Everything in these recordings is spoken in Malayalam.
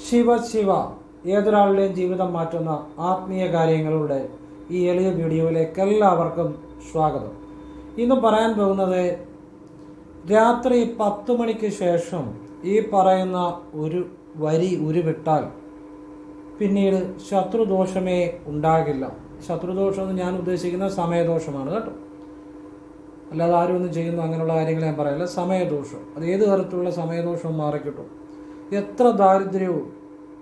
ശിവ ശിവ ഏതൊരാളുടെയും ജീവിതം മാറ്റുന്ന ആത്മീയ കാര്യങ്ങളുടെ ഈ എളിയ വീഡിയോയിലേക്ക് എല്ലാവർക്കും സ്വാഗതം. ഇന്ന് പറയാൻ പോകുന്നത് രാത്രി പത്ത് മണിക്ക് ശേഷം ഈ പറയുന്ന ഒരു വരി ഉരുവിട്ടാൽ പിന്നീട് ശത്രുദോഷമേ ഉണ്ടാകില്ല. ശത്രുദോഷം എന്ന് ഞാൻ ഉദ്ദേശിക്കുന്ന സമയദോഷമാണ് കേട്ടോ. അല്ലാതെ ആരും ഒന്നും ചെയ്യുന്നു അങ്ങനെയുള്ള കാര്യങ്ങൾ ഞാൻ പറയില്ല. സമയദോഷം. അത് ഏത് തരത്തിലുള്ള സമയദോഷവും മാറിക്കിട്ടും? എത്ര ദാരിദ്ര്യവും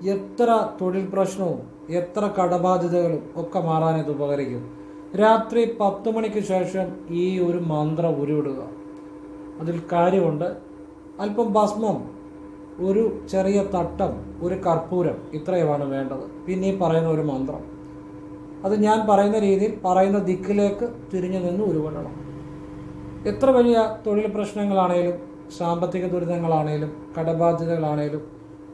എത്ര തൊഴിൽ പ്രശ്നവും എത്ര കടബാധ്യതകളും ഒക്കെ മാറാൻ ഇത് ഉപകരിക്കും. രാത്രി പത്ത് മണിക്ക് ശേഷം ഈ ഒരു മന്ത്രം ഉരുവിടുക. അതിൽ കാര്യമുണ്ട്. അല്പം ഭസ്മം ഒരു ചെറിയ തട്ടം ഒരു കർപ്പൂരം ഇത്രയുമാണ് വേണ്ടത്. പിന്നെ ഈ പറയുന്ന ഒരു മന്ത്രം. അത് ഞാൻ പറയുന്ന രീതിയിൽ പറയുന്ന ദിക്കിലേക്ക് തിരിഞ്ഞു നിന്ന് ഉരുവിടണം. എത്ര വലിയ തൊഴിൽ പ്രശ്നങ്ങളാണേലും സാമ്പത്തിക ദുരിതങ്ങളാണേലും കടബാധ്യതകളാണേലും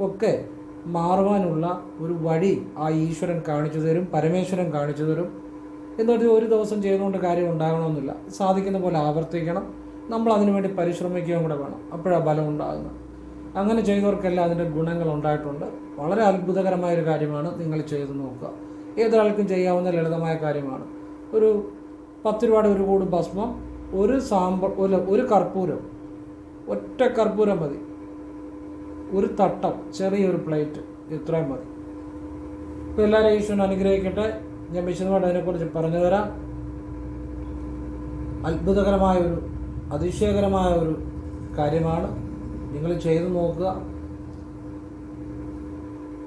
ഒക്കെ മാറുവാനുള്ള ഒരു വഴി ആ ഈശ്വരൻ കാണിച്ചു തരും പരമേശ്വരൻ കാണിച്ചു തരും. എന്നിട്ട് ഒരു ദിവസം ചെയ്തുകൊണ്ട് കാര്യം ഉണ്ടാകണമെന്നില്ല. സാധിക്കുന്ന പോലെ ആവർത്തിക്കണം. നമ്മൾ അതിനുവേണ്ടി പരിശ്രമിക്കുകയും കൂടെ വേണം. അപ്പോഴാണ് ബലം ഉണ്ടാകുന്നത്. അങ്ങനെ ചെയ്തവർക്കെല്ലാം അതിന്റെ ഗുണങ്ങൾ ഉണ്ടായിട്ടുണ്ട്. വളരെ അത്ഭുതകരമായ ഒരു കാര്യമാണ് നിങ്ങൾ ചെയ്തു നോക്കുക. ഏതൊരാൾക്കും ചെയ്യാവുന്ന ലളിതമായ കാര്യമാണ്. ഒരു പത്ത് രൂപയുടെ ഒരു കൂട് ഭസ്മം ഒരു സാമ്പ ഒരു ഒരു കർപ്പൂരം ഒറ്റ കർപ്പൂരം മതി. ഒരു തട്ടം ചെറിയൊരു പ്ലേറ്റ് ഇത്രയും മതി. ഇപ്പം എല്ലാവരും ഈശ്വരൻ അനുഗ്രഹിക്കട്ടെ. ഞാൻ വിശദമായിട്ട് അതിനെക്കുറിച്ച് പറഞ്ഞു തരാം അത്ഭുതകരമായ ഒരു അതിശയകരമായ ഒരു കാര്യമാണ്. നിങ്ങൾ ചെയ്തു നോക്കുക.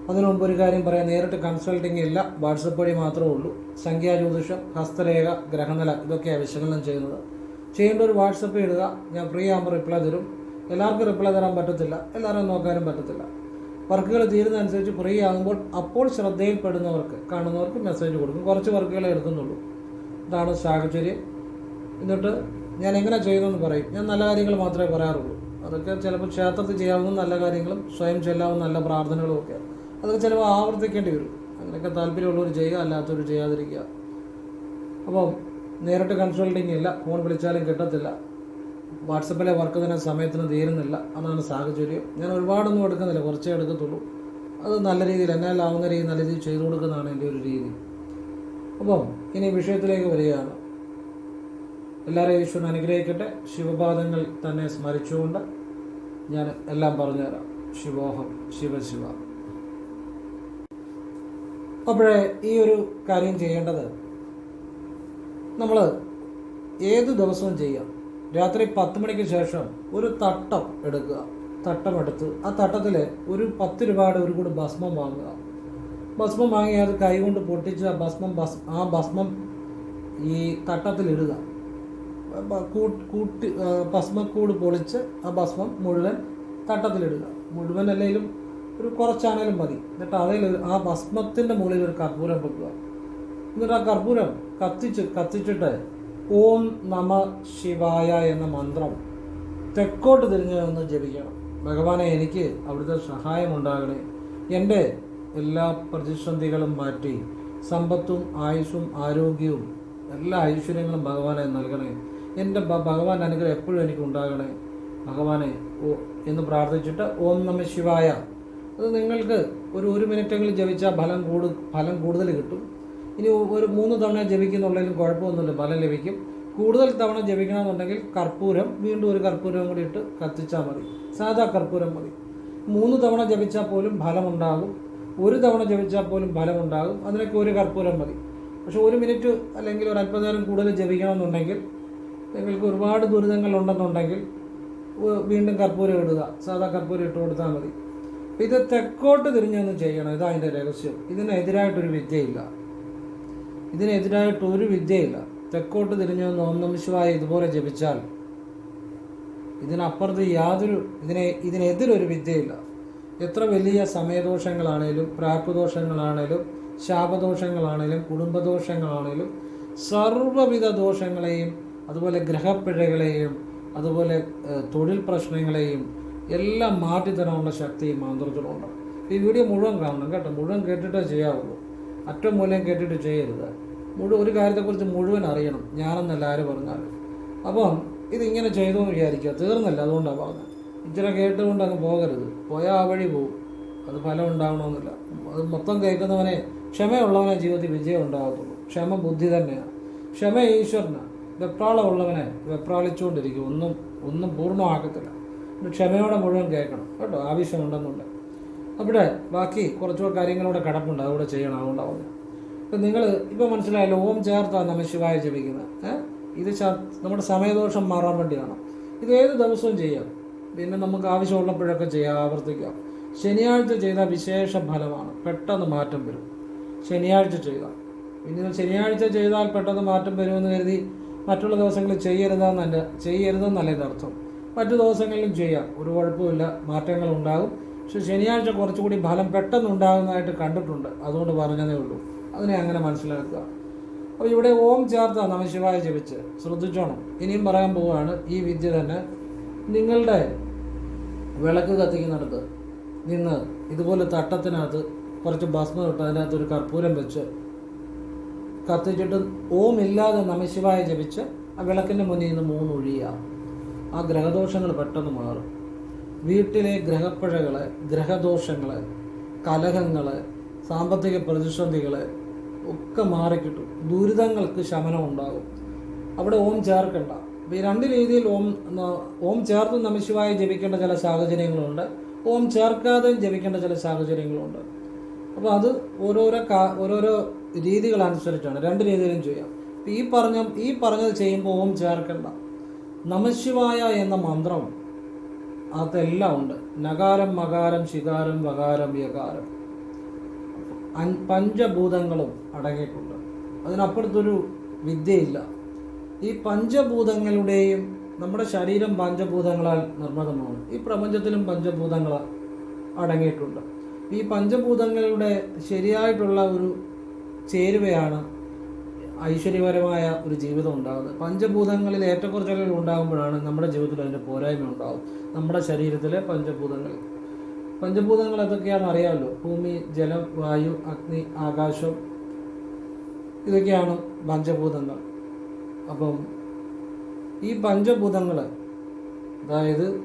അതിനു മുമ്പ് ഒരു കാര്യം പറയാം. നേരിട്ട് കൺസൾട്ടിംഗ് ഇല്ല. വാട്സപ്പ് വഴി മാത്രമേ ഉള്ളൂ. സംഖ്യാ ജ്യോതിഷം ഹസ്തരേഖ ഗ്രഹനില ഇതൊക്കെയാണ് വിശകലനം ചെയ്യുന്നത്. ചെയ്യേണ്ട ഒരു വാട്സപ്പ് ഇടുക. ഞാൻ ഫ്രീ ആകുമ്പോൾ റിപ്ലൈ തരും. എല്ലാവർക്കും റിപ്ലൈ തരാൻ പറ്റത്തില്ല. എല്ലാവരും നോക്കാനും പറ്റത്തില്ല. വർക്കുകൾ തീരുന്നതനുസരിച്ച് ഫ്രീ ആകുമ്പോൾ അപ്പോൾ ശ്രദ്ധയിൽപ്പെടുന്നവർക്ക് കാണുന്നവർക്ക് മെസ്സേജ് കൊടുക്കും. കുറച്ച് വർക്കുകളെ എടുക്കുന്നുള്ളൂ. ഇതാണ് സാഹചര്യം എന്നിട്ട് ഞാൻ എങ്ങനെ ചെയ്യുന്നതെന്ന് പറയും. ഞാൻ നല്ല കാര്യങ്ങൾ മാത്രമേ പറയാറുള്ളൂ. അതൊക്കെ ചിലപ്പോൾ ക്ഷേത്രത്തിൽ ചെയ്യാവുന്ന നല്ല കാര്യങ്ങളും സ്വയം ചെല്ലാവുന്ന നല്ല പ്രാർത്ഥനകളും ഒക്കെ. അതൊക്കെ ചിലപ്പോൾ ആവർത്തിക്കേണ്ടി വരും. അങ്ങനെയൊക്കെ താല്പര്യമുള്ളവർ ചെയ്യുക അല്ലാത്തവർ ചെയ്യാതിരിക്കുക. അപ്പോൾ നേരിട്ട് കൺസൾട്ടിങ് ഇല്ല ഫോൺ വിളിച്ചാലും കിട്ടത്തില്ല. വാട്സപ്പിലെ വർക്ക് തന്നെ സമയത്തിന് തീരുന്നില്ല. അതാണ് സാഹചര്യം. ഞാൻ ഒരുപാടൊന്നും എടുക്കുന്നില്ല കുറച്ചേ എടുക്കത്തുള്ളൂ. അത് നല്ല രീതിയിൽ എന്നാലാവുന്ന രീതിയിൽ നല്ല രീതിയിൽ ചെയ്തു കൊടുക്കുന്നതാണ് എന്റെ ഒരു രീതി. അപ്പം ഇനി വിഷയത്തിലേക്ക് വരികയാണ്. എല്ലാവരെയും ഈശ്വരൻ അനുഗ്രഹിക്കട്ടെ. ശിവപാദങ്ങൾ തന്നെ സ്മരിച്ചുകൊണ്ട് ഞാൻ എല്ലാം പറഞ്ഞുതരാം. ശിവോഹം ശിവശിവ. അപ്പോഴേ ഈ ഒരു കാര്യം ചെയ്യേണ്ടത് നമ്മൾ ഏത് ദിവസവും ചെയ്യാം. രാത്രി പത്ത് മണിക്ക് ശേഷം ഒരു തട്ടം എടുക്കുക. തട്ടം എടുത്ത് ആ തട്ടത്തിൽ ഒരു പത്ത് രൂപയുടെ ഒരു കൂടി ഭസ്മം വാങ്ങുക. ഭസ്മം വാങ്ങി അത് കൈകൊണ്ട് പൊട്ടിച്ച് ആ ഭസ്മം ഭസ് ആ ഭസ്മം ഈ തട്ടത്തിലിടുക. കൂട്ടി ആ, ഭസ്മക്കൂട് പൊളിച്ച് ആ ഭസ്മം മുഴുവൻ തട്ടത്തിലിടുക. മുഴുവൻ അല്ലെങ്കിലും ഒരു കുറച്ചാണേലും മതി. എന്നിട്ട് അതിൽ ആ ഭസ്മത്തിന്റെ മുകളിൽ ഒരു കർപ്പൂരം വെക്കുക. എന്നിട്ട് ആ കർപ്പൂരം കത്തിച്ച് കത്തിച്ചിട്ട് ഓം നമ ശിവായ എന്ന മന്ത്രം തെക്കോട്ട് തിരിഞ്ഞ് നിന്ന് ജപിക്കണം. ഭഗവാനെ എനിക്ക് അവിടുത്തെ സഹായം ഉണ്ടാകണേ എന്റെ എല്ലാ പ്രതിസന്ധികളും മാറ്റി സമ്പത്തും ആയുസ്സും ആരോഗ്യവും എല്ലാ ഐശ്വര്യങ്ങളും ഭഗവാനെ നൽകണേ. എന്റെ ഭഗവാൻ അനുഗ്രഹം എപ്പോഴും എനിക്ക് ഉണ്ടാകണേ ഭഗവാനെ ഓ എന്ന് പ്രാർത്ഥിച്ചിട്ട് ഓം നമ ശിവായ. അത് നിങ്ങൾക്ക് ഒരു ഒരു മിനിറ്റെങ്കിലും ജപിച്ചാൽ ഫലം കൂടു ഫലം കൂടുതൽ കിട്ടും. ഇനി ഒരു മൂന്ന് തവണ ജപിക്കുന്നുള്ളതിലും കുഴപ്പമൊന്നുമില്ല. ഫലം ലഭിക്കും. കൂടുതൽ തവണ ജപിക്കണമെന്നുണ്ടെങ്കിൽ കർപ്പൂരം വീണ്ടും ഒരു കർപ്പൂരം കൂടി ഇട്ട് കത്തിച്ചാൽ മതി. സാധാ കർപ്പൂരം മതി. മൂന്ന് തവണ ജപിച്ചാൽ പോലും ഫലമുണ്ടാകും. ഒരു തവണ ജപിച്ചാൽ പോലും ഫലമുണ്ടാകും. അതിനൊക്കെ ഒരു കർപ്പൂരം മതി. പക്ഷേ ഒരു മിനിറ്റ് അല്ലെങ്കിൽ ഒരു അല്പനേരം കൂടുതൽ ജപിക്കണമെന്നുണ്ടെങ്കിൽ നിങ്ങൾക്ക് ഒരുപാട് ദുരിതങ്ങൾ ഉണ്ടെന്നുണ്ടെങ്കിൽ വീണ്ടും കർപ്പൂരം ഇടുക. സാധാ കർപ്പൂരം ഇട്ട് കൊടുത്താൽ മതി. ഇത് തെക്കോട്ട് തിരിഞ്ഞൊന്ന് ചെയ്യണം. ഇതാ അതിന്റെ രഹസ്യം. ഇതിനെതിരായിട്ടൊരു വിദ്യയില്ല. ഇതിനെതിരായിട്ട് ഒരു വിദ്യയില്ല. തെക്കോട്ട് തിരിഞ്ഞു ഓം നമ ശിവായ ഇതുപോലെ ജപിച്ചാൽ ഇതിനപ്പുറത്ത് യാതൊരു ഇതിനെ ഇതിനെതിരൊരു വിദ്യയില്ല. എത്ര വലിയ സമയദോഷങ്ങളാണേലും പ്രാപ്തദോഷങ്ങളാണേലും ശാപദോഷങ്ങളാണേലും കുടുംബദോഷങ്ങളാണേലും സർവവിധ ദോഷങ്ങളെയും അതുപോലെ ഗ്രഹപ്പിഴകളെയും അതുപോലെ തൊഴിൽ പ്രശ്നങ്ങളെയും എല്ലാം മാറ്റിത്തരാനുള്ള ശക്തി മന്ത്രത്തിലുണ്ട് ഈ വീഡിയോ മുഴുവൻ കാണണം കേട്ടോ. മുഴുവൻ കേട്ടിട്ടേ ചെയ്യാവുള്ളൂ. അറ്റം മൂലം കേട്ടിട്ട് ചെയ്യരുത്. മുഴുവൻ ഒരു കാര്യത്തെക്കുറിച്ച് മുഴുവൻ അറിയണം. ഞാനെന്നല്ല ആര് പറഞ്ഞാൽ അപ്പം ഇതിങ്ങനെ ചെയ്തു എന്ന് വിചാരിക്കുക. തീർന്നല്ല അതുകൊണ്ടാണ് പറഞ്ഞത്. ഇച്ചിരി കേട്ടുകൊണ്ട് അങ്ങ് പോകരുത്. പോയാൽ ആ വഴി പോകും അത് ഫലം ഉണ്ടാവണമെന്നില്ല. അത് മൊത്തം കേൾക്കുന്നവനെ ക്ഷമയുള്ളവനെ ജീവിതത്തിൽ വിജയം ഉണ്ടാകത്തുള്ളൂ. ക്ഷമ ബുദ്ധി തന്നെയാണ് ക്ഷമ ഈശ്വരനാണ് വെപ്രാളമുള്ളവനെ വെപ്രാളിച്ചുകൊണ്ടിരിക്കും. ഒന്നും ഒന്നും പൂർണമാക്കത്തില്ല. ക്ഷമയോടെ മുഴുവൻ കേൾക്കണം. കേട്ടോ? ആവശ്യമുണ്ടെന്നുണ്ട് അവിടെ ബാക്കി കുറച്ചുകൂടെ കാര്യങ്ങളൂടെ കിടപ്പുണ്ട്. അതുകൂടെ ചെയ്യണം. അതുകൊണ്ടാവുന്നത് അപ്പം നിങ്ങൾ ഇപ്പോൾ മനസ്സിലായല്ലോ ഓം ചേർത്താണ് നമ്മൾ ശിവായ ജപിക്കുന്നത് ഇത് നമ്മുടെ സമയദോഷം മാറാൻ വേണ്ടിയാണ്. ഇത് ഏത് ദിവസവും ചെയ്യാം. പിന്നെ നമുക്ക് ആവശ്യമുള്ളപ്പോഴൊക്കെ ചെയ്യാം ആവർത്തിക്കാം. ശനിയാഴ്ച ചെയ്താൽ വിശേഷ ഫലമാണ്. പെട്ടെന്ന് മാറ്റം വരും. ശനിയാഴ്ച ചെയ്താൽ ഇനി ശനിയാഴ്ച ചെയ്താൽ പെട്ടെന്ന് മാറ്റം വരുമെന്ന് കരുതി മറ്റുള്ള ദിവസങ്ങളിൽ ചെയ്യരുതെന്നല്ല ചെയ്യരുതെന്നല്ല ഇതർത്ഥം. മറ്റു ദിവസങ്ങളിലും ചെയ്യാം. ഒരു കുഴപ്പമില്ല മാറ്റങ്ങൾ ഉണ്ടാകും പക്ഷെ ശനിയാഴ്ച കുറച്ചുകൂടി ഫലം പെട്ടെന്ന് ഉണ്ടാകുന്നതായിട്ട് കണ്ടിട്ടുണ്ട്. അതുകൊണ്ട് പറഞ്ഞതേ ഉള്ളൂ. അതിനെ അങ്ങനെ മനസ്സിലാക്കുക. അപ്പോൾ ഇവിടെ ഓം ചേർത്ത നമശിവായ ജപിച്ച് ശ്രദ്ധിച്ചോണം. ഇനിയും പറയാൻ പോവുകയാണ് ഈ വിദ്യ തന്നെ നിങ്ങളുടെ വിളക്ക് കത്തിക്കുന്നിടത്ത് നിന്ന് ഇതുപോലെ തട്ടത്തിനകത്ത് കുറച്ച് ഭസ്മം ഇട്ട് അതിനകത്ത് ഒരു കർപ്പൂരം വെച്ച് കത്തിച്ചിട്ട് ഓം ഇല്ലാതെ നമശിവായ ജപിച്ച് ആ വിളക്കിന്റെ മുന്നിൽ നിന്ന് മൂന്ന് ഒഴിയുക ആ ഗ്രഹദോഷങ്ങൾ പെട്ടെന്ന് മാറും. വീട്ടിലെ ഗ്രഹപ്പിഴകൾ ഗ്രഹദോഷങ്ങൾ കലഹങ്ങൾ സാമ്പത്തിക പ്രതിസന്ധികൾ ഒക്കെ മാറിക്കിട്ടും. ദുരിതങ്ങൾക്ക് ശമനം ഉണ്ടാകും അവിടെ ഓം ചേർക്കണ്ട. ഈ രണ്ട് രീതിയിൽ ഓം ഓം ചേർത്ത് നമശിവായി ജപിക്കേണ്ട ചില സാഹചര്യങ്ങളുണ്ട്. ഓം ചേർക്കാതെയും ജപിക്കേണ്ട ചില സാഹചര്യങ്ങളുണ്ട്. അപ്പോൾ അത് ഓരോരോ കാ ഓരോരോ രീതികളനുസരിച്ചാണ് രണ്ട് രീതിയിലും ചെയ്യാം. ഈ പറഞ്ഞ ഈ പറഞ്ഞത് ചെയ്യുമ്പോൾ ഓം ചേർക്കണ്ട. നമശിവായ എന്ന മന്ത്രം അതെല്ലാം ഉണ്ട്. നകാരം മകാരം ശികാരം വകാരം യകാരം പഞ്ചഭൂതങ്ങളും അടങ്ങിയിട്ടുണ്ട്. അതിനപ്പുറത്തൊരു വിദ്യയില്ല. ഈ പഞ്ചഭൂതങ്ങളുടെയും നമ്മുടെ ശരീരം പഞ്ചഭൂതങ്ങളാൽ നിർമ്മിതമാണ്. ഈ പ്രപഞ്ചത്തിലും പഞ്ചഭൂതങ്ങൾ അടങ്ങിയിട്ടുണ്ട്. ഈ പഞ്ചഭൂതങ്ങളുടെ ശരിയായിട്ടുള്ള ഒരു ചേരുവയാണ് ഐശ്വര്യപരമായ ഒരു ജീവിതം ഉണ്ടാകുന്നത്. പഞ്ചഭൂതങ്ങളിൽ ഏറ്റക്കുറച്ചിലുകൾ ഉണ്ടാകുമ്പോഴാണ് നമ്മുടെ ജീവിതത്തിൽ അതിന്റെ പോരായ്മ ഉണ്ടാകും നമ്മുടെ ശരീരത്തിലെ പഞ്ചഭൂതങ്ങൾ. പഞ്ചഭൂതങ്ങൾ എന്തൊക്കെയാണെന്ന് അറിയാമല്ലോ? ഭൂമി ജലം വായു അഗ്നി ആകാശം. ഇതൊക്കെയാണ് പഞ്ചഭൂതങ്ങൾ. അപ്പം ഈ പഞ്ചഭൂതങ്ങൾ അതായത്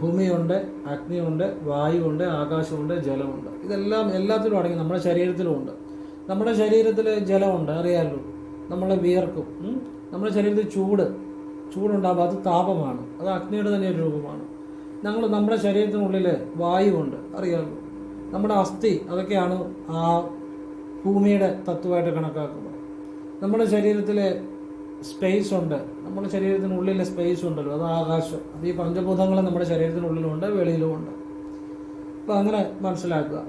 ഭൂമിയുണ്ട് അഗ്നിയുണ്ട് വായുവുണ്ട് ആകാശമുണ്ട് ജലമുണ്ട്. ഇതെല്ലാം എല്ലാത്തിലും അടങ്ങി നമ്മുടെ ശരീരത്തിലും ഉണ്ട് നമ്മുടെ ശരീരത്തിൽ ജലമുണ്ട് അറിയാമല്ലോ നമ്മൾ വിയർക്കും. നമ്മുടെ ശരീരത്തിൽ ചൂട്. ചൂടുണ്ടാകുമ്പോൾ അത് താപമാണ്. അത് അഗ്നിയുടെ തന്നെ ഒരു രൂപമാണ്. ഞങ്ങൾ നമ്മുടെ ശരീരത്തിനുള്ളിൽ വായുവുണ്ട് അറിയാമല്ലോ നമ്മുടെ അസ്ഥി അതൊക്കെയാണ് ആ ഭൂമിയുടെ തത്വമായിട്ട് കണക്കാക്കുന്നത്. നമ്മുടെ ശരീരത്തിൽ സ്പേസ് ഉണ്ട്. നമ്മുടെ ശരീരത്തിനുള്ളിൽ സ്പേസ് ഉണ്ടല്ലോ. അത് ആകാശം. അത് ഈ പഞ്ചഭൂതങ്ങൾ നമ്മുടെ ശരീരത്തിനുള്ളിലുണ്ട് വെളിയിലുമുണ്ട് അപ്പോൾ അങ്ങനെ മനസ്സിലാക്കുക.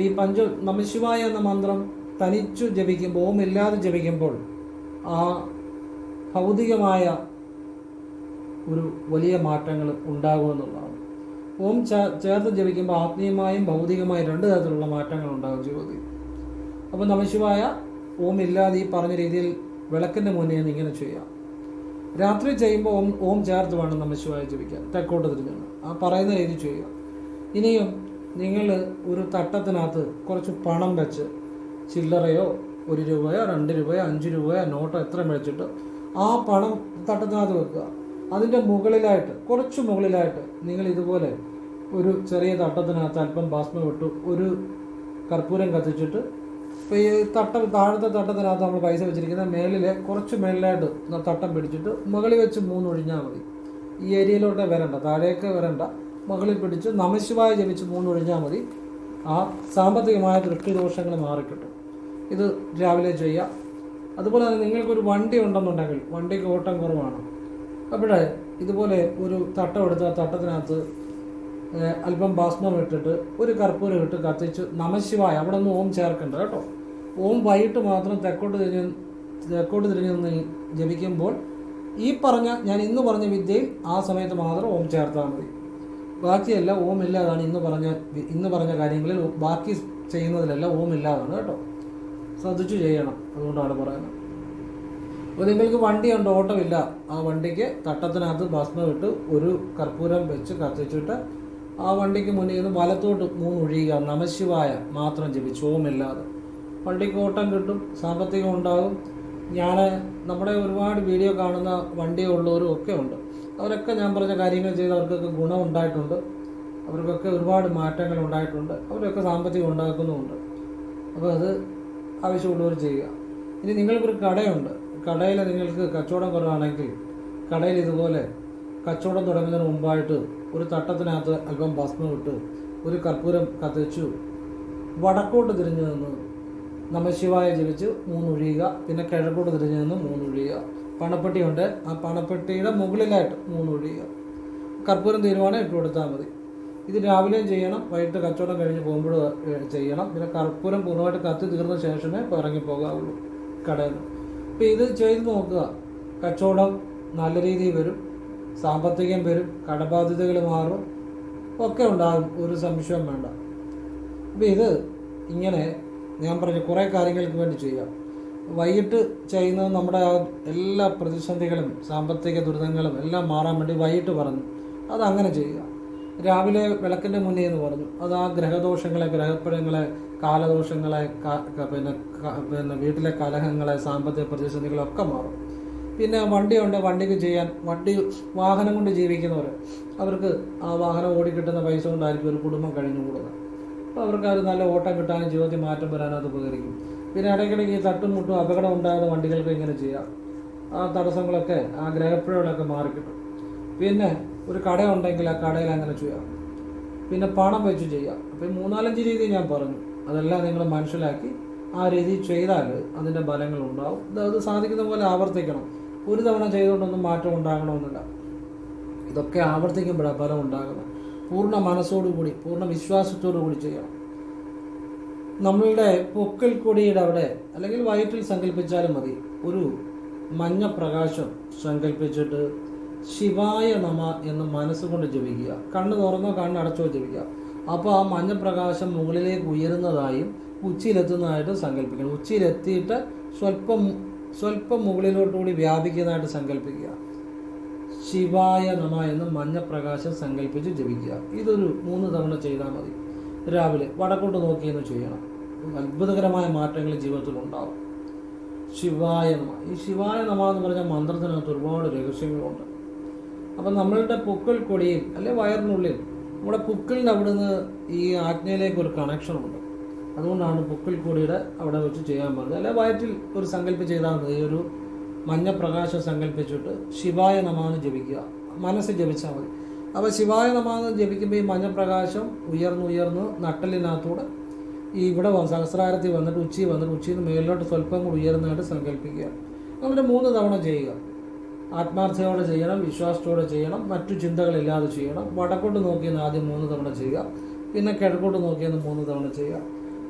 ഈ പഞ്ച നമശിവായ എന്ന മന്ത്രം തനിച്ചു ജപിക്കുമ്പോൾ ഓമില്ലാതെ ജപിക്കുമ്പോൾ ആ ഭൗതികമായ ഒരു വലിയ മാറ്റങ്ങൾ ഉണ്ടാകുമെന്നുള്ളതാണ് ഓം ചേർത്ത് ജപിക്കുമ്പോൾ ആത്മീയമായും ഭൗതികമായും രണ്ട് തരത്തിലുള്ള മാറ്റങ്ങൾ ഉണ്ടാകും ജീവിതത്തിൽ. അപ്പോൾ നമശിവായ ഓം ഇല്ലാതെ ഈ പറഞ്ഞ രീതിയിൽ വിളക്കിന്റെ മുന്നേ ഇങ്ങനെ ചെയ്യാം. രാത്രി ചെയ്യുമ്പോൾ ഓം ഓം ചേർത്ത് വേണം നമശിവായ ജപിക്കാൻ. തെക്കോട്ട് തിരിഞ്ഞാണ് ആ പറയുന്ന രീതി ചെയ്യുക. ഇനിയും നിങ്ങൾ ഒരു തട്ടത്തിനകത്ത് കുറച്ച് പണം വെച്ച് ചില്ലറയോ ഒരു രൂപയോ രണ്ട് രൂപയോ അഞ്ച് രൂപയോ നോട്ടോ എത്ര മേടിച്ചിട്ട് ആ പണം തട്ടത്തിനകത്ത് വെക്കുക. അതിന്റെ മുകളിലായിട്ട് കുറച്ച് മുകളിലായിട്ട് നിങ്ങൾ ഇതുപോലെ ഒരു ചെറിയ തട്ടത്തിനകത്ത് അല്പം ഭസ്മം ഇട്ടു ഒരു കർപ്പൂരം കത്തിച്ചിട്ട് ഈ തട്ടം താഴത്തെ തട്ടത്തിനകത്ത് നമ്മൾ പൈസ വെച്ചിരിക്കുന്ന മേലിലെ കുറച്ച് മേളിലായിട്ട് ന- തട്ടം പിടിച്ചിട്ട് മുകളിൽ വെച്ച് മൂന്നൊഴിഞ്ഞാൽ മതി. ഈ ഏരിയയിലോട്ട് വരണ്ട താഴേക്ക് വരണ്ട. മുകളിൽ പിടിച്ച് നമശിവായ ജപിച്ച് മൂന്നൊഴിഞ്ഞാൽ മതി. ആ സാമ്പത്തികമായ ദൃഷ്ടിദോഷങ്ങൾ മാറിക്കിട്ടും. ഇത് രാവിലെ ചെയ്യാം. അതുപോലെ തന്നെ നിങ്ങൾക്കൊരു വണ്ടി ഉണ്ടെന്നുണ്ടെങ്കിൽ വണ്ടിക്ക് ഓട്ടം കുറവാണ്. അവിടെ ഇതുപോലെ ഒരു തട്ടം എടുത്ത് ആ തട്ടത്തിനകത്ത് അല്പം ഭസ്മം ഇട്ടിട്ട് ഒരു കർപ്പൂരം ഇട്ട് കത്തിച്ച് നമശിവായ അവിടെ നിന്ന് ഓം ചേർക്കണ്ട കേട്ടോ. ഓം വൈകിട്ട് മാത്രം തെക്കോട്ട് തിരിഞ്ഞ് തെക്കോട്ട് തിരിഞ്ഞ് ജപിക്കുമ്പോൾ ഈ പറഞ്ഞ ഞാൻ ഇന്ന് പറഞ്ഞ വിദ്യയിൽ ആ സമയത്ത് മാത്രം ഓം ചേർത്താൽ മതി. ബാക്കിയെല്ലാം ഓം ഇല്ലാതാണ് ഇന്ന് പറഞ്ഞ ഇന്ന് പറഞ്ഞ കാര്യങ്ങളിൽ ബാക്കി ചെയ്യുന്നതിലെല്ലാം ഓം ഇല്ലാതാണ് കേട്ടോ. ശ്രദ്ധിച്ചു ചെയ്യണം. അതുകൊണ്ടാണ് പറയുന്നത്. അപ്പോൾ നിങ്ങൾക്ക് വണ്ടിയുണ്ട് ഓട്ടമില്ല. ആ വണ്ടിക്ക് തട്ടത്തിനകത്ത് ഭസ്മം ഇട്ട് ഒരു കർപ്പൂരം വെച്ച് കത്തിച്ചിട്ട് ആ വണ്ടിക്ക് മുന്നിൽ നിന്ന് വലത്തോട്ട് മൂന്ന് ഒഴിയുക നമശിവായ മാത്രം ജപിച്ചു ഓമില്ലാതെ. വണ്ടിക്ക് ഓട്ടം കിട്ടും സാമ്പത്തികം ഉണ്ടാകും. ഞാൻ നമ്മുടെ ഒരുപാട് വീഡിയോ കാണുന്ന വണ്ടി ഉള്ളവരും ഒക്കെ ഉണ്ട്. അവരൊക്കെ ഞാൻ പറഞ്ഞ കാര്യങ്ങൾ ചെയ്ത് അവർക്കൊക്കെ ഗുണം ഉണ്ടായിട്ടുണ്ട്. അവർക്കൊക്കെ ഒരുപാട് മാറ്റങ്ങൾ ഉണ്ടായിട്ടുണ്ട്. അവരൊക്കെ സാമ്പത്തികം ഉണ്ടാക്കുന്നുമുണ്ട്. അപ്പോൾ അത് ആവശ്യമുള്ളവർ ചെയ്യുക. ഇനി നിങ്ങൾക്കൊരു കടയുണ്ട്. കടയിൽ നിങ്ങൾക്ക് കച്ചവടം കുറവാണെങ്കിൽ കടയിൽ ഇതുപോലെ കച്ചവടം തുടങ്ങുന്നതിന് മുമ്പായിട്ട് ഒരു തട്ടത്തിനകത്ത് അല്പം ഭസ്മം ഇട്ട് ഒരു കർപ്പൂരം കത്തിച്ചു വടക്കോട്ട് തിരിഞ്ഞു നിന്ന് നമശിവായ ജപിച്ച് മൂന്നൊഴിയുക. പിന്നെ കിഴക്കോട്ട് തിരിഞ്ഞു നിന്ന് മൂന്നൊഴിയുക. പണപ്പെട്ടിയുണ്ട്. ആ പണപ്പെട്ടിയുടെ മുകളിലായിട്ട് മൂന്നൊഴിയുക. കർപ്പൂരം തീരുമാനം ഇട്ട് കൊടുത്താൽ മതി. ഇത് രാവിലെയും ചെയ്യണം വൈകിട്ട് കച്ചവടം കഴിഞ്ഞ് പോകുമ്പോൾ ചെയ്യണം. പിന്നെ കർപ്പൂരം പൂർണമായിട്ട് കത്തി തീർന്ന ശേഷമേ ഇറങ്ങി പോകാവുള്ളൂ കടയിൽ നിന്ന്. അപ്പോൾ ഇത് ചെയ്ത് നോക്കുക. കച്ചവടം നല്ല രീതിയിൽ വരും സാമ്പത്തികം വരും കടബാധ്യതകൾ മാറും ഒക്കെ ഉണ്ടാകും. ഒരു സംശയം വേണ്ട. അപ്പോൾ ഇത് ഇങ്ങനെ ഞാൻ പറഞ്ഞ കുറേ കാര്യങ്ങൾക്ക് വേണ്ടി ചെയ്യാം. വൈകിട്ട് ചെയ്യുന്നത് നമ്മുടെ എല്ലാ പ്രതിസന്ധികളും സാമ്പത്തിക ദുരിതങ്ങളും എല്ലാം മാറാൻ വേണ്ടി വൈകിട്ട് പറഞ്ഞു. അത് അങ്ങനെ ചെയ്യുക. രാവിലെ വിളക്കിന്റെ മുന്നേ എന്ന് പറഞ്ഞു. അത് ആ ഗ്രഹദോഷങ്ങളെ ഗ്രഹപ്പഴങ്ങളെ കാലദോഷങ്ങളെ പിന്നെ പിന്നെ വീട്ടിലെ കലഹങ്ങളെ സാമ്പത്തിക പ്രതിസന്ധികളൊക്കെ മാറും. പിന്നെ വണ്ടിയുണ്ട് വണ്ടിക്ക് ചെയ്യാൻ വണ്ടി വാഹനം കൊണ്ട് ജീവിക്കുന്നവർ അവർക്ക് ആ വാഹനം ഓടിക്കിട്ടുന്ന പൈസ കൊണ്ടായിരിക്കും ഒരു കുടുംബം കഴിഞ്ഞു കൂടുന്നത് അപ്പോൾ അവർക്ക് അത് നല്ല ഓട്ടം കിട്ടാനും ജീവിതത്തിൽ മാറ്റം വരാനും അത് ഉപകരിക്കും. പിന്നെ ഇടയ്ക്കിടയ്ക്ക് ഈ തട്ടും മുട്ടും അപകടം ഉണ്ടാകുന്ന വണ്ടികൾക്ക് ഇങ്ങനെ ചെയ്യാം. ആ തടസ്സങ്ങളൊക്കെ ആ ഗ്രഹപ്പുഴകളൊക്കെ മാറിക്കിട്ടും. പിന്നെ ഒരു കട ഉണ്ടെങ്കിൽ ആ കടയിൽ അങ്ങനെ ചെയ്യാം. പിന്നെ പണം വെച്ച് ചെയ്യാം. അപ്പോൾ ഈ മൂന്നാലഞ്ച് രീതി ഞാൻ പറഞ്ഞു. അതെല്ലാം നിങ്ങൾ മനസ്സിലാക്കി. ആ രീതി ചെയ്താൽ അതിന്റെ ഫലങ്ങൾ ഉണ്ടാവും. അത് സാധിക്കുന്ന പോലെ ആവർത്തിക്കണം. ഒരു തവണ ചെയ്തുകൊണ്ടൊന്നും മാറ്റം ഉണ്ടാകണമെന്നില്ല. ഇതൊക്കെ ആവർത്തിക്കുമ്പോഴാണ് ഫലം ഉണ്ടാകുന്നത്. പൂർണ മനസ്സോടുകൂടി പൂർണ വിശ്വാസത്തോടു കൂടി ചെയ്യണം. നമ്മളുടെ പൊക്കൽ കൊടിയുടെ അവിടെ അല്ലെങ്കിൽ വയറ്റിൽ സങ്കല്പിച്ചാലും മതി. ഒരു മഞ്ഞ പ്രകാശം സങ്കല്പിച്ചിട്ട് ശിവായ നമ എന്ന് മനസ്സുകൊണ്ട് ജപിക്കുക. കണ്ണ് തുറന്നോ കണ്ണ് അടച്ചോ ജപിക്കുക. അപ്പോൾ ആ മഞ്ഞപ്രകാശം മുകളിലേക്ക് ഉയരുന്നതായും ഉച്ചയിലെത്തുന്നതായിട്ട് സങ്കല്പിക്കണം ഉച്ചയിലെത്തിയിട്ട് സ്വല്പം സ്വല്പം മുകളിലോട്ടുകൂടി വ്യാപിക്കുന്നതായിട്ട് സങ്കല്പിക്കുക. ശിവായ നമ എന്ന് മഞ്ഞപ്രകാശം സങ്കല്പിച്ച് ജപിക്കുക. ഇതൊരു മൂന്ന് തവണ ചെയ്താൽ മതി. രാവിലെ വടക്കോട്ട് നോക്കിയെന്ന് ചെയ്യണം. അത്ഭുതകരമായ മാറ്റങ്ങൾ ജീവിതത്തിൽ ഉണ്ടാവും ശിവായ നമ. ഈ ശിവായ നമ എന്ന് പറഞ്ഞ മന്ത്രത്തിനകത്ത് ഒരുപാട് രഹസ്യങ്ങളുണ്ട്. അപ്പം നമ്മളുടെ പൊക്കിൾ കൊടിയിൽ അല്ലെ വയറിനുള്ളിൽ നമ്മുടെ പൊക്കിളിന്റെ അവിടുന്ന് ഈ ആജ്ഞയിലേക്ക് ഒരു കണക്ഷൻ ഉണ്ട്. അതുകൊണ്ടാണ് പൊക്കിൾ കൊടിയുടെ അവിടെ വെച്ച് ചെയ്യാൻ പറഞ്ഞത്. അല്ലെ വയറ്റിൽ ഒരു സങ്കല്പം ചെയ്താൽ മതി. ഒരു മഞ്ഞ പ്രകാശം സങ്കല്പിച്ചിട്ട് ശിവായ നമാന്ന് ജപിക്കുക. മനസ്സ് ജപിച്ചാൽ മതി. അപ്പോൾ ശിവായ നമാന്ന് ജപിക്കുമ്പോൾ ഈ മഞ്ഞ പ്രകാശം ഉയർന്ന് ഉയർന്ന് നട്ടലിനകത്തൂടെ ഈ ഇവിടെ സഹസ്രാരത്തിൽ വന്നിട്ട് ഉച്ചി വന്നിട്ട് ഉച്ചിയിൽ നിന്ന് മേളിലോട്ട് സ്വല്പം കൂടി ഉയർന്നതായിട്ട് സങ്കല്പിക്കുക. എന്നിട്ട് മൂന്ന് തവണ ചെയ്യുക. ആത്മാർത്ഥതയോടെ ചെയ്യണം വിശ്വാസത്തോടെ ചെയ്യണം മറ്റു ചിന്തകളില്ലാതെ ചെയ്യണം. വടക്കോട്ട് നോക്കിയെന്ന് ആദ്യം മൂന്ന് തവണ ചെയ്യുക പിന്നെ കിഴക്കോട്ട് നോക്കിയെന്ന് മൂന്ന് തവണ ചെയ്യുക.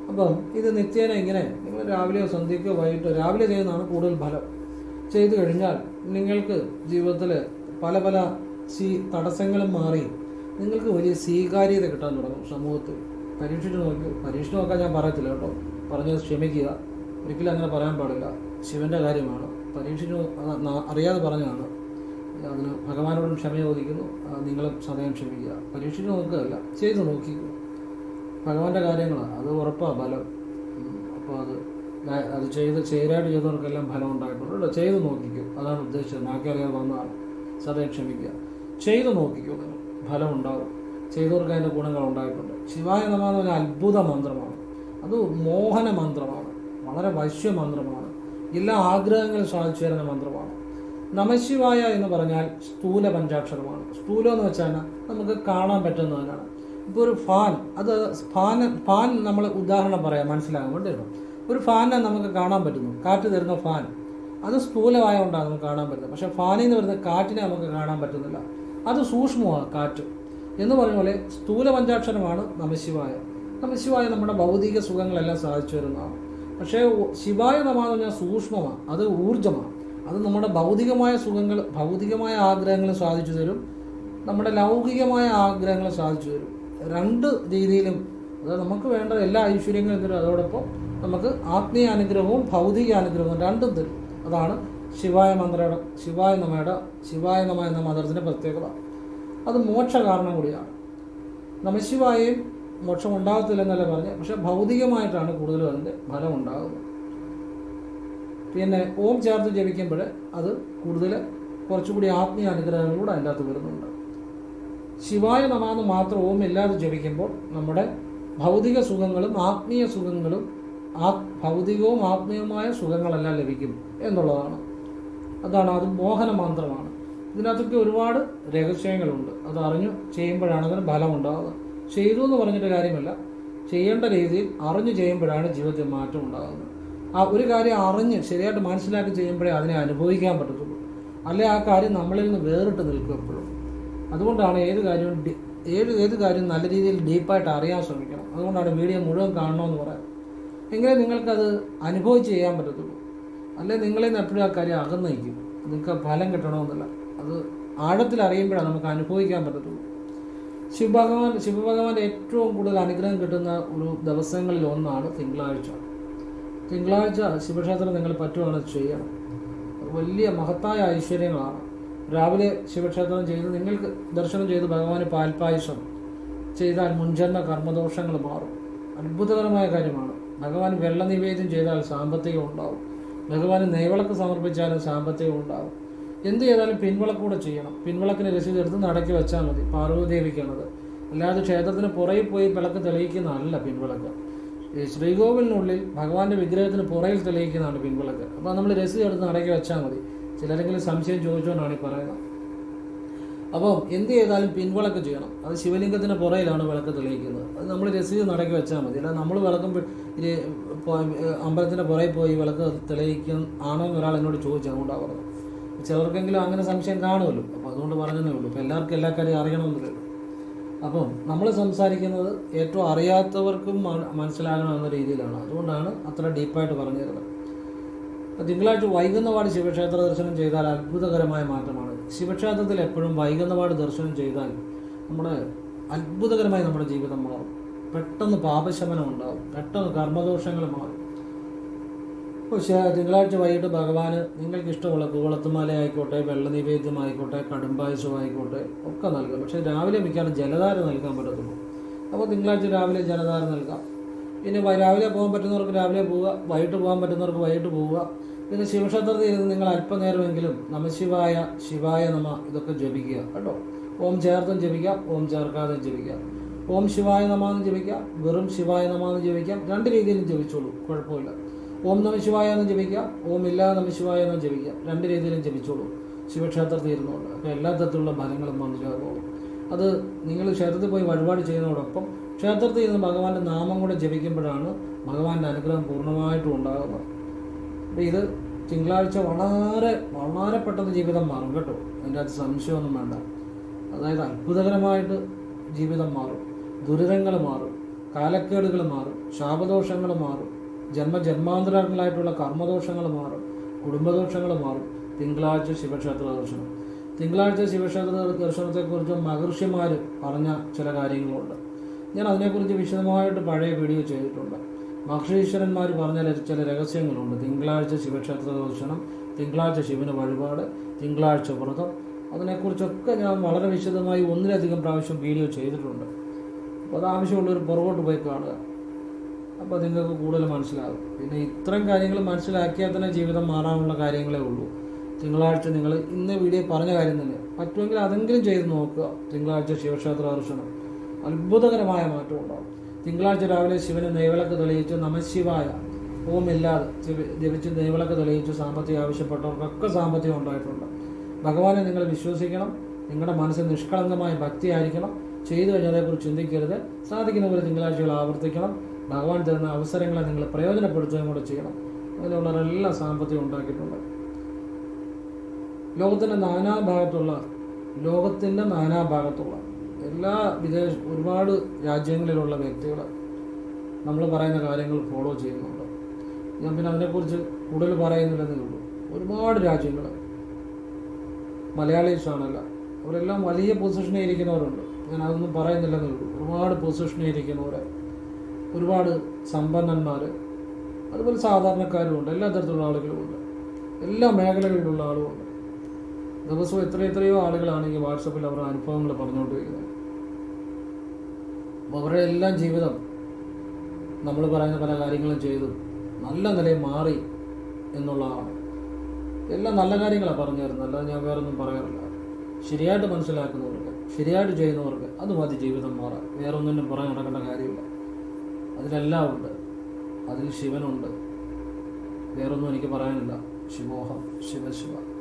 അപ്പം ഇത് നിത്യേന ഇങ്ങനെ നിങ്ങൾ രാവിലെയോ സന്ധ്യയ്ക്കോ വൈകിട്ടോ രാവിലെ ചെയ്യുന്നതാണ് കൂടുതൽ ഫലം. ചെയ്തു കഴിഞ്ഞാൽ നിങ്ങൾക്ക് ജീവിതത്തിൽ പല പല സീ തടസ്സങ്ങളും മാറി നിങ്ങൾക്ക് വലിയ സ്വീകാര്യത കിട്ടാൻ തുടങ്ങും സമൂഹത്തിൽ. പരീക്ഷിച്ച് നോക്കി പരീക്ഷിച്ച് നോക്കാൻ ഞാൻ പറയത്തില്ല കേട്ടോ. പറഞ്ഞത് ക്ഷമിക്കുക. ഒരിക്കലും അങ്ങനെ പറയാൻ പാടില്ല. ശിവന്റെ കാര്യമാണ്. പരീക്ഷിച്ച് അറിയാതെ പറഞ്ഞതാണ്. അതിന് ഭഗവാനോടും ക്ഷമ ചോദിക്കുന്നു. നിങ്ങളും സദയം ക്ഷമിക്കുക. പരീക്ഷിച്ച് നോക്കുകയല്ല ചെയ്ത് നോക്കിക്കുക ഭഗവാന്റെ കാര്യങ്ങളാണ് അത് ഉറപ്പാണ് ഫലം. അപ്പോൾ അത് അത് ചെയ്ത് ചേരായിട്ട് ചെയ്തവർക്കെല്ലാം ഫലം ഉണ്ടായിട്ടുണ്ട്. ചെയ്ത് നോക്കിക്കൂ. അതാണ് ഉദ്ദേശിച്ചത്. ബാക്കി അറിയാതെ വന്നതാണ്. സദയം ക്ഷമിക്കുക. ചെയ്ത് നോക്കിക്കൂ. ഫലം ഉണ്ടാവും. ചെയ്തവർക്ക് അതിന്റെ ഗുണങ്ങൾ ഉണ്ടായിട്ടുണ്ട്. ശിവായ നമ അത്ഭുത മന്ത്രമാണ്. അത് മോഹന മന്ത്രമാണ്. വളരെ വശ്യ മന്ത്രമാണ്. എല്ലാ ആഗ്രഹങ്ങളും സാധിച്ചു തരുന്ന മന്ത്രമാണ്. നമശിവായ എന്ന് പറഞ്ഞാൽ സ്ഥൂല പഞ്ചാക്ഷരമാണ്. സ്ഥൂലം എന്ന് വെച്ചാൽ നമുക്ക് കാണാൻ പറ്റുന്നതിനാണ് ഇപ്പോൾ ഒരു ഫാൻ അത് ഫാൻ ഫാൻ നമ്മൾ ഉദാഹരണം പറയാം മനസ്സിലാകാൻ വേണ്ടിയിട്ടോ ഒരു ഫാനെ നമുക്ക് കാണാൻ പറ്റുന്നു. കാറ്റ് തരുന്ന ഫാൻ. അത് സ്ഥൂലമായതുകൊണ്ടാണ് നമുക്ക് കാണാൻ പറ്റുന്നത്. പക്ഷേ ഫാനിൽ നിന്ന് വരുന്ന കാറ്റിനെ നമുക്ക് കാണാൻ പറ്റുന്നില്ല. അത് സൂക്ഷ്മമാണ് കാറ്റ്. എന്ന് പറഞ്ഞ പോലെ സ്ഥൂല പഞ്ചാക്ഷരമാണ് നമശിവായ നമശിവായ നമ്മുടെ ഭൗതിക സുഖങ്ങളെല്ലാം സാധിച്ചു വരുന്നതാണ് പക്ഷേ ശിവായ നമ എന്ന് പറഞ്ഞാൽ സൂക്ഷ്മമാണ്. അത് ഊർജമാണ്. അത് നമ്മുടെ ഭൗതികമായ സുഖങ്ങൾ ഭൗതികമായ ആഗ്രഹങ്ങൾ സാധിച്ചു തരും. നമ്മുടെ ലൗകികമായ ആഗ്രഹങ്ങൾ സാധിച്ചു തരും. രണ്ട് രീതിയിലും അതായത് നമുക്ക് വേണ്ട എല്ലാ ഐശ്വര്യങ്ങളും തരും. അതോടൊപ്പം നമുക്ക് ആത്മീയ അനുഗ്രഹവും ഭൗതിക അനുഗ്രഹവും രണ്ടും തരും. അതാണ് ശിവായ മന്ത്രയുടെ ശിവായ നമയുടെ ശിവായ നമ എന്ന മന്ത്രത്തിന്റെ പ്രത്യേകത. അത് മോക്ഷ കാരണം കൂടിയാണ്. നമശിവായും മോക്ഷം ഉണ്ടാകത്തില്ലെന്നല്ല പറഞ്ഞ്. പക്ഷെ ഭൗതികമായിട്ടാണ് കൂടുതലും അതിന്റെ ഫലം ഉണ്ടാകുന്നത് പിന്നെ ഓം ചേർത്ത് ജപിക്കുമ്പോൾ അത് കൂടുതൽ കുറച്ചുകൂടി ആത്മീയ അനുഗ്രഹങ്ങൾ കൂടെ അതിന്റെ അകത്ത് വരുന്നുണ്ട്. ശിവായ നമാന്ന് മാത്രം ഓം ഇല്ലാതെ ജപിക്കുമ്പോൾ നമ്മുടെ ഭൗതിക സുഖങ്ങളും ആത്മീയ സുഖങ്ങളും ആ ഭൗതികവും ആത്മീയവുമായ സുഖങ്ങളെല്ലാം ലഭിക്കും എന്നുള്ളതാണ്. അതാണ് അത് മോഹന മന്ത്രമാണ്. ഇതിനകത്തൊക്കെ ഒരുപാട് രഹസ്യങ്ങളുണ്ട്. അത് അറിഞ്ഞു ചെയ്യുമ്പോഴാണ് അതിന് ഫലമുണ്ടാകുന്നത് ചെയ്തു എന്ന് പറഞ്ഞിട്ട് കാര്യമല്ല. ചെയ്യേണ്ട രീതിയിൽ അറിഞ്ഞ് ചെയ്യുമ്പോഴാണ് ജീവിതത്തിൽ മാറ്റം ഉണ്ടാകുന്നത്. ആ ഒരു കാര്യം അറിഞ്ഞ് ശരിയായിട്ട് മനസ്സിലാക്കി ചെയ്യുമ്പോഴേ അതിനെ അനുഭവിക്കാൻ പറ്റത്തുള്ളൂ. അല്ലെ ആ കാര്യം നമ്മളിൽ നിന്ന് വേറിട്ട് നിൽക്കും എപ്പോഴും. അതുകൊണ്ടാണ് ഏത് കാര്യവും ഏത് ഏത് കാര്യവും നല്ല രീതിയിൽ ഡീപ്പായിട്ട് അറിയാൻ ശ്രമിക്കണം. അതുകൊണ്ടാണ് വീഡിയോ മുഴുവൻ കാണണമെന്ന് പറയാം. എങ്കിലേ നിങ്ങൾക്കത് അനുഭവിച്ച് ചെയ്യാൻ പറ്റത്തുള്ളൂ. അല്ലെ നിങ്ങളിൽ നിന്ന് എപ്പോഴും ആ കാര്യം അകന്ന് നിങ്ങൾക്ക് ഫലം കിട്ടണമെന്നില്ല. അത് ആഴത്തിൽ അറിയുമ്പോഴാണ് നമുക്ക് അനുഭവിക്കാൻ പറ്റത്തുള്ളൂ. ശിവഭഗവാൻ ശിവഭഗവാന്റെ ഏറ്റവും കൂടുതൽ അനുഗ്രഹം കിട്ടുന്ന ഒരു ദിവസങ്ങളിൽ ഒന്നാണ് തിങ്കളാഴ്ച. തിങ്കളാഴ്ച ശിവക്ഷേത്രം നിങ്ങൾ പറ്റുവാണെങ്കിൽ ചെയ്യണം. വലിയ മഹത്തായ ഐശ്വര്യങ്ങളാണ്. രാവിലെ ശിവക്ഷേത്രം ചെയ്ത് നിങ്ങൾക്ക് ദർശനം ചെയ്ത് ഭഗവാന് പാൽപ്പായസം ചെയ്താൽ മുൻജന്മ കർമ്മദോഷങ്ങൾ മാറും. അത്ഭുതകരമായ കാര്യമാണ്. ഭഗവാൻ വെള്ള നിവേദ്യം ചെയ്താൽ സാമ്പത്തികം ഉണ്ടാവും. ഭഗവാന് നെയ്വിളക്ക് സമർപ്പിച്ചാലും സാമ്പത്തികം ഉണ്ടാവും. എന്ത് ചെയ്താലും പിൻവിളക്കൂടെ ചെയ്യണം. പിൻവിളക്കിന് രസീത് എടുത്ത് നടക്കി വെച്ചാൽ മതി. പാർവതീദേവിക്കാണത് അല്ലാതെ ക്ഷേത്രത്തിന് പുറകിൽ പോയി വിളക്ക് തെളിയിക്കുന്നതല്ല പിൻവിളക്ക്. ഈ ശ്രീകോവിലിനുള്ളിൽ ഭഗവാന്റെ വിഗ്രഹത്തിന് പുറകിൽ തെളിയിക്കുന്നതാണ് പിൻവിളക്ക്. അപ്പോൾ നമ്മൾ രസീത് എടുത്ത് നടക്കി വെച്ചാൽ മതി. ചിലരെങ്കിലും സംശയം ചോദിച്ചുകൊണ്ടാണ് ഈ പറയുന്നത്. അപ്പം എന്ത് ചെയ്താലും പിൻവിളക്ക് ചെയ്യണം. അത് ശിവലിംഗത്തിന് പുറയിലാണ് വിളക്ക് തെളിയിക്കുന്നത്. അത് നമ്മൾ രസീത് നടക്കി വെച്ചാൽ മതി. അല്ല നമ്മൾ വിളക്കും അമ്പലത്തിന്റെ പുറയിൽ പോയി വിളക്ക് തെളിയിക്കും ആണോ എന്ന് ഒരാൾ എന്നോട് ചോദിച്ചു അതുകൊണ്ടാണ് പറഞ്ഞത്. ചിലർക്കെങ്കിലും അങ്ങനെ സംശയം കാണുമല്ലോ. അപ്പോൾ അതുകൊണ്ട് പറഞ്ഞതേ ഉള്ളൂ. ഇപ്പോൾ എല്ലാവർക്കും എല്ലാ കാര്യം അറിയണമെന്നില്ലല്ലോ അപ്പം നമ്മൾ സംസാരിക്കുന്നത് ഏറ്റവും അറിയാത്തവർക്കും മനസ്സിലാകണമെന്ന രീതിയിലാണ്. അതുകൊണ്ടാണ് അത്ര ഡീപ്പായിട്ട് പറഞ്ഞു തരുന്നത് തിങ്കളാഴ്ച വൈകുന്നപാട് ശിവക്ഷേത്ര ദർശനം ചെയ്താൽ അത്ഭുതകരമായ മാറ്റമാണ്. ശിവക്ഷേത്രത്തിൽ എപ്പോഴും വൈകുന്നപാട് ദർശനം ചെയ്താൽ നമ്മുടെ അത്ഭുതകരമായി നമ്മുടെ ജീവിതം മാറും. പെട്ടെന്ന് പാപശമനം ഉണ്ടാകും പെട്ടെന്ന് കർമ്മദോഷങ്ങൾ മാറും. തിങ്കളാഴ്ച വൈകിട്ട് ഭഗവാന് നിങ്ങൾക്ക് ഇഷ്ടമുള്ള കൂവളത്തുമാല ആയിക്കോട്ടെ വെള്ളനിവേദ്യം ആയിക്കോട്ടെ കടുംപായസം ആയിക്കോട്ടെ ഒക്കെ നൽകാം. പക്ഷേ രാവിലെ മിക്കവാറും ജലധാര നൽകാൻ പറ്റത്തുള്ളൂ. അപ്പോൾ തിങ്കളാഴ്ച രാവിലെ ജലധാര നൽകാം. പിന്നെ രാവിലെ പോകാൻ പറ്റുന്നവർക്ക് രാവിലെ പോവുക വൈകിട്ട് പോകാൻ പറ്റുന്നവർക്ക് വൈകിട്ട് പോവുക. പിന്നെ ശിവക്ഷേത്രത്തിൽ ഇരുന്ന് നിങ്ങൾ അല്പനേരമെങ്കിലും നമശിവായ ശിവായ നമ ഇതൊക്കെ ജപിക്കുക കേട്ടോ. ഓം ചേർത്തും ജപിക്കാം ഓം ചേർക്കാതെ ജപിക്കാം. ഓം ശിവായ നമ എന്ന് ജപിക്കാം വെറും ശിവായ നമ എന്ന് ജപിക്കാം. രണ്ട് രീതിയിലും ജപിച്ചോളൂ കുഴപ്പമില്ല. ഓം നമ ശിവായ എന്ന് ജപിക്കാം ഓം ഇല്ലാ നമ ശിവായ എന്ന് ജപിക്കാം രണ്ട് രീതിയിലും ജപിച്ചോളൂ. ശിവക്ഷേത്രത്തിൽ ഇരുന്നുകൊണ്ട് അപ്പോൾ എല്ലാ തരത്തിലുള്ള ഫലങ്ങളും വന്നു അത് നിങ്ങൾ ക്ഷേത്രത്തിൽ പോയി വഴിപാട് ചെയ്യുന്നതോടൊപ്പം ക്ഷേത്രത്തിൽ ഇരുന്ന് ഭഗവാന്റെ നാമം കൂടെ ജപിക്കുമ്പോഴാണ് ഭഗവാന്റെ അനുഗ്രഹം പൂർണമായിട്ടും ഉണ്ടാകുന്നത്. അപ്പോൾ ഇത് തിങ്കളാഴ്ച വളരെ വളരെ പെട്ടെന്ന് ജീവിതം മാറും കേട്ടോ. അതിന്റെ അത് സംശയമൊന്നും വേണ്ട. അതായത് അത്ഭുതകരമായിട്ട് ജീവിതം മാറും. ദുരിതങ്ങൾ മാറും. കാലക്കേടുകൾ മാറും. ശാപദോഷങ്ങൾ മാറും. ജന്മജന്മാന്തരങ്ങളായിട്ടുള്ള കർമ്മദോഷങ്ങൾ മാറും കുടുംബദോഷങ്ങൾ മാറും തിങ്കളാഴ്ച ശിവക്ഷേത്ര ദർശനം. തിങ്കളാഴ്ച ശിവക്ഷേത്ര ദർശനത്തെക്കുറിച്ച് മഹർഷിമാർ പറഞ്ഞ ചില കാര്യങ്ങളുണ്ട്. ഞാൻ അതിനെക്കുറിച്ച് വിശദമായിട്ട് പഴയ വീഡിയോ ചെയ്തിട്ടുണ്ട്. മഹർഷീശ്വരന്മാർ പറഞ്ഞ ചില രഹസ്യങ്ങളുണ്ട്. തിങ്കളാഴ്ച ശിവക്ഷേത്ര ദർശനം തിങ്കളാഴ്ച ശിവന് വഴിപാട് തിങ്കളാഴ്ച വ്രതം. അതിനെക്കുറിച്ചൊക്കെ ഞാൻ വളരെ വിശദമായി ഒന്നിലധികം പ്രാവശ്യം വീഡിയോ ചെയ്തിട്ടുണ്ട്. അപ്പോൾ അത് ആവശ്യമുള്ളവർ പുറകോട്ട് പോയി കാണുക. അപ്പോൾ നിങ്ങൾക്ക് കൂടുതൽ മനസ്സിലാകും. പിന്നെ ഇത്തരം കാര്യങ്ങൾ മനസ്സിലാക്കിയാൽ തന്നെ ജീവിതം മാറാനുള്ള കാര്യങ്ങളേ ഉള്ളൂ. തിങ്കളാഴ്ച നിങ്ങൾ ഇന്ന് വീഡിയോ പറഞ്ഞ കാര്യം തന്നെ. പറ്റുമെങ്കിൽ അതെങ്കിലും ചെയ്ത് നോക്കുക. തിങ്കളാഴ്ച ശിവക്ഷേത്ര ദർശനം. അത്ഭുതകരമായ മാറ്റം ഉണ്ടാകും. തിങ്കളാഴ്ച രാവിലെ ശിവന് നെയ്വിളക്ക് തെളിയിച്ച് നമശിവായ ഓം ഇല്ലാതെ ജപി- ജപിച്ച് നെയ്വിളക്ക് തെളിയിച്ച് സാമ്പത്തികം ആവശ്യപ്പെട്ടവർക്കൊക്കെ സാമ്പത്തികം ഉണ്ടായിട്ടുണ്ട്. ഭഗവാനെ നിങ്ങൾ വിശ്വസിക്കണം. നിങ്ങളുടെ മനസ്സ് നിഷ്കളങ്കമായ ഭക്തി ആയിരിക്കണം ചെയ്തു കഴിഞ്ഞതിനെക്കുറിച്ച് ചിന്തിക്കരുത്. സാധിക്കുന്ന പോലെ തിങ്കളാഴ്ചകൾ ആവർത്തിക്കണം. ഭഗവാൻ തരുന്ന അവസരങ്ങളെ നിങ്ങൾ പ്രയോജനപ്പെടുത്തുകയും കൂടെ ചെയ്യണം. അതിനുള്ളവരെല്ലാം സാമ്പത്തികം ഉണ്ടാക്കിയിട്ടുണ്ട്. ലോകത്തിന്റെ നാനാഭാഗത്തുള്ള ലോകത്തിന്റെ നാനാഭാഗത്തുള്ള എല്ലാ വിദേശ ഒരുപാട് രാജ്യങ്ങളിലുള്ള വ്യക്തികൾ നമ്മൾ പറയുന്ന കാര്യങ്ങൾ ഫോളോ ചെയ്യുന്നുണ്ട്. ഞാൻ പിന്നെ അതിനെക്കുറിച്ച് കൂടുതൽ പറയുന്നില്ലെന്നേ ഉള്ളൂ. ഒരുപാട് രാജ്യങ്ങൾ മലയാളീസ് ആണല്ല. അവരെല്ലാം വലിയ പൊസിഷനിൽ ഇരിക്കുന്നവരുണ്ട്. ഞാൻ അതൊന്നും പറയുന്നില്ലെന്നേ ഉള്ളൂ. ഒരുപാട് പൊസിഷനിൽ ഇരിക്കുന്നവർ ഒരുപാട് സമ്പന്നന്മാർ അതുപോലെ സാധാരണക്കാരും ഉണ്ട് എല്ലാ തരത്തിലുള്ള ആളുകളുമുണ്ട് എല്ലാ മേഖലകളിലുള്ള ആളുമുണ്ട്. ദിവസവും എത്ര എത്രയോ ആളുകളാണ് ഈ വാട്സപ്പിൽ അവരുടെ അനുഭവങ്ങൾ പറഞ്ഞുകൊണ്ടിരിക്കുന്നത്. അപ്പോൾ അവരുടെ എല്ലാം ജീവിതം നമ്മൾ പറയുന്ന പല കാര്യങ്ങളും ചെയ്തു നല്ല നിലയിൽ മാറി എന്നുള്ളതാണ് എല്ലാം നല്ല കാര്യങ്ങളാണ് പറഞ്ഞു തരുന്നത് അല്ലാതെ ഞാൻ വേറൊന്നും പറയാറില്ല. ശരിയായിട്ട് മനസ്സിലാക്കുന്നവർക്ക് ശരിയായിട്ട് ചെയ്യുന്നവർക്ക് അത് മതി ജീവിതം മാറാൻ. വേറൊന്നിനും പറയാൻ നടക്കേണ്ട കാര്യമില്ല. അതിലെല്ലാം ഉണ്ട്. അതിൽ ശിവനുണ്ട്. വേറൊന്നും എനിക്ക് പറയാനില്ല. ശിവോഹം. ശിവ ശിവ